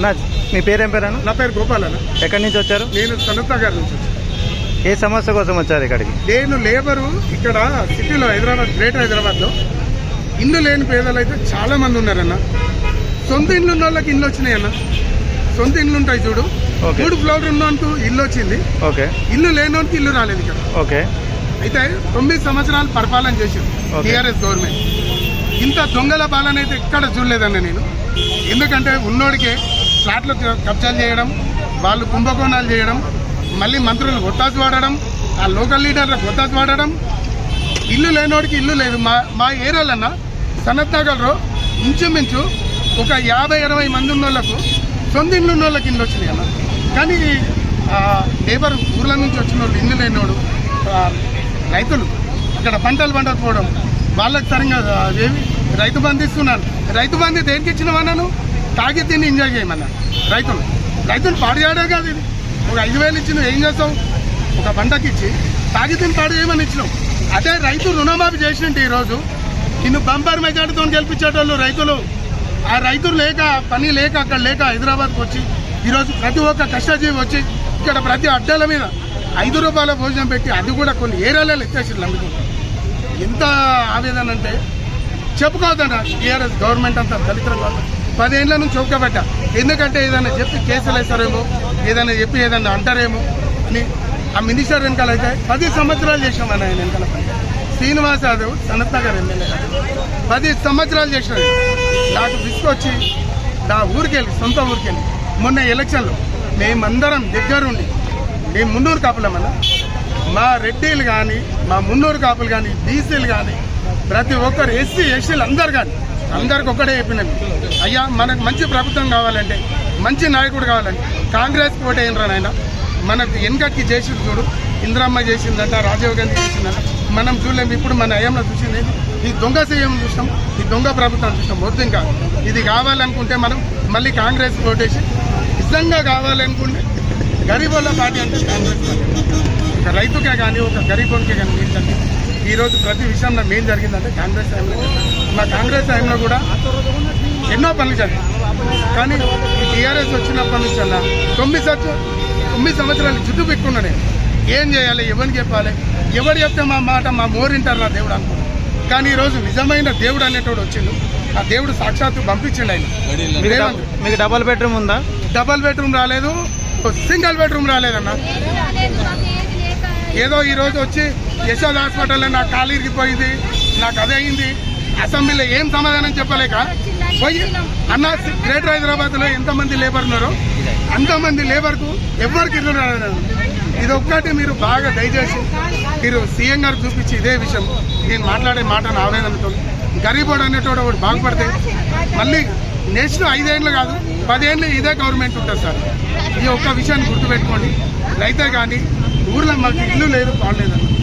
అన్న మీ పేరేం పేరు అన్న? నా పేరు గోపాల్ అన్న. ఎక్కడి నుంచి వచ్చారు? నేను సనత్ నగర్ నుంచి. ఏ సమస్య కోసం వచ్చారు ఇక్కడికి? నేను లేబరు ఇక్కడ సిటీలో హైదరాబాద్ గ్రేటర్ హైదరాబాద్లో. ఇల్లు లేని పేదలు అయితే చాలా మంది ఉన్నారన్న. సొంత ఇల్లు ఉన్న వాళ్ళకి ఇల్లు వచ్చినాయి అన్న. సొంత ఇల్లు ఉంటాయి చూడు. మూడు ఫ్లోర్ ఉన్నంటూ ఇల్లు వచ్చింది. ఓకే. ఇల్లు లేనోనికి ఇల్లు రాలేదు ఇక్కడ. ఓకే. అయితే తొమ్మిది సంవత్సరాలు పరిపాలన చేసింది. TRS government. ఇంత దొంగల పాలన అయితే ఎక్కడ చూడలేదన్న నేను. ఎందుకంటే ఉన్నోడికే ఫ్లాట్లు కబ్జాలు చేయడం వాళ్ళు కుంభకోణాలు చేయడం మళ్ళీ మంత్రులు ఒత్తాసు వాడడం ఆ లోకల్ లీడర్లకు ఒత్తాసు వాడడం. ఇల్లు లేనోడికి ఇల్లు లేదు. మా మా ఏరియాలన్నా సనత్ నగర్లో ఇంచుమించు ఒక యాభై ఇరవై మంది ఉన్న వాళ్ళకు సొంత ఇల్లు ఉన్న వాళ్ళకి ఇల్లు వచ్చినాయి అన్న. కానీ లేబర్ ఊర్ల నుంచి వచ్చిన వాళ్ళు ఇల్లు లేనోడు రైతులు అక్కడ పంటలు పండకపోవడం వాళ్ళకి సరిగా ఏమి రైతు బంధిస్తున్నాను రైతు బంధు దేనికి ఇచ్చినవన్నాను తాగి తిని ఎంజాయ్ చేయమన్నా రైతులు. రైతులు పాడు చేయడే కాదు ఇది. ఒక ఐదు వేలు ఇచ్చిన ఏం చేస్తావు? ఒక పంటకి ఇచ్చి తాగి తిని పాడు చేయమని ఇచ్చినాం. అదే రైతు రుణమాఫీ చేసినట్టు ఈరోజు నిన్ను బంపర్ మెజార్టీతో గెలిపించేటోళ్ళు రైతులు. ఆ రైతులు లేక పని లేక అక్కడ లేక హైదరాబాద్కి వచ్చి ఈరోజు ప్రతి ఒక్క కష్టజీవి వచ్చి ఇక్కడ ప్రతి అడ్డాల మీద ఐదు రూపాయల భోజనం పెట్టి అది కూడా కొన్ని ఏరియాలలో ఎత్తేసి అందుకుంటారు ఎంత ఆవేదన అంటే చెప్పుకోవద్దన్న టీఆర్ఎస్ గవర్నమెంట్ అంతా దళితుల పదేళ్ళ నుంచి చౌకబెట్ట ఎందుకంటే ఏదైనా చెప్పి కేసులు వేస్తారేమో ఏదైనా చెప్పి ఏదైనా అంటారేమో అని ఆ మినిస్టర్ వెనకాల అయితే పది సంవత్సరాలు చేసామని ఆయన వెనకాల. పని. శ్రీనివాస్ యాదవ్ సనత్ నగర్ ఎమ్మెల్యే పది సంవత్సరాలు చేసినాడు. నాకు తీసుకొచ్చి నా ఊరికి వెళ్ళి సొంత ఊరికి వెళ్ళి మొన్న ఎలక్షన్లో మేమందరం దగ్గరుండి మేము మున్నూరు కాపులమన్నా మా రెడ్డిలు కానీ మా మున్నూరు కాపులు కానీ బీసీలు కానీ ప్రతి ఒక్కరు ఎస్సీ ఎస్సీలు అందరు కానీ అందరికి ఒక్కటే చెప్పినాం. అయ్యా మనకు మంచి ప్రభుత్వం కావాలంటే మంచి నాయకుడు కావాలంటే కాంగ్రెస్ ఓటేయండి నాయన? మనకు వెనకకి చేసి చూడు. ఇందిరమ్మ చేసిందంట రాజీవ్ గాంధీ చేసిందంట. మనం చూడలేము ఇప్పుడు మన అయ్యంలో చూసింది ఈ దొంగ సీఎం చూస్తాం ఈ దొంగ ప్రభుత్వం చూస్తాం వద్దు ఇంకా. ఇది కావాలనుకుంటే మనం మళ్ళీ కాంగ్రెస్ ఓటేసి నిజంగా కావాలనుకుంటే గరీబుల పార్టీ అంటే కాంగ్రెస్ పార్టీ. ఒక రైతుకే కానీ ఒక గరీబునికే కానీ మీరు ఈరోజు ప్రతి విషయంలో మేలు జరిగిందంటే కాంగ్రెస్ టైంలో మా కాంగ్రెస్ టైంలో కూడా ఎన్నో పనులు జరిగాయి కానీ ఈ టీఆర్ఎస్ వచ్చినప్పటి నుంచి అలా తొమ్మిది సంవత్సరం తొమ్మిది సంవత్సరాలు జుట్టు పెట్టుకున్నా నేను ఏం చేయాలి ఎవరికి చెప్పాలి ఎవరు చెప్తే మా మాట మా మోరింటారు నా దేవుడు అనుకున్నాను కానీ ఈరోజు నిజమైన దేవుడు అనేటోడు వచ్చిండు. ఆ దేవుడు సాక్షాత్తు పంపించిండు ఆయన. మీకు డబ్- మీకు డబల్ బెడ్రూమ్ ఉందా? డబల్ బెడ్రూమ్ రాలేదు సింగిల్ బెడ్రూమ్ రాలేదన్న. ఏదో ఈ రోజు వచ్చి యశోద్ హాస్పిటల్లో నా కాలు ఇరిగిపోయింది నాకు అదే అయింది అసెంబ్లీలో ఏం సమాధానం చెప్పలేక పోయి అన్న గ్రేటర్ హైదరాబాద్లో ఎంతమంది లేబర్ ఉన్నారో అంతమంది లేబర్కు ఎవరికి ఇల్లు ఇది ఒక్కటి మీరు బాగా దయచేసి మీరు సీఎం గారు చూపించి ఇదే విషయం. నేను మాట్లాడే మాట ఆవేదనతో. గరీబోడు అనేటోడు ఒకటి బాగుపడితే మళ్ళీ నెక్స్ట్ ఐదేళ్ళు కాదు పదేళ్ళు ఇదే గవర్నమెంట్ ఉంటుంది సార్. ఈ ఒక్క విషయాన్ని గుర్తుపెట్టుకోండి. రైతే కానీ ఊర్లో మాకు ఇల్లు లేదు బాగలేదన్న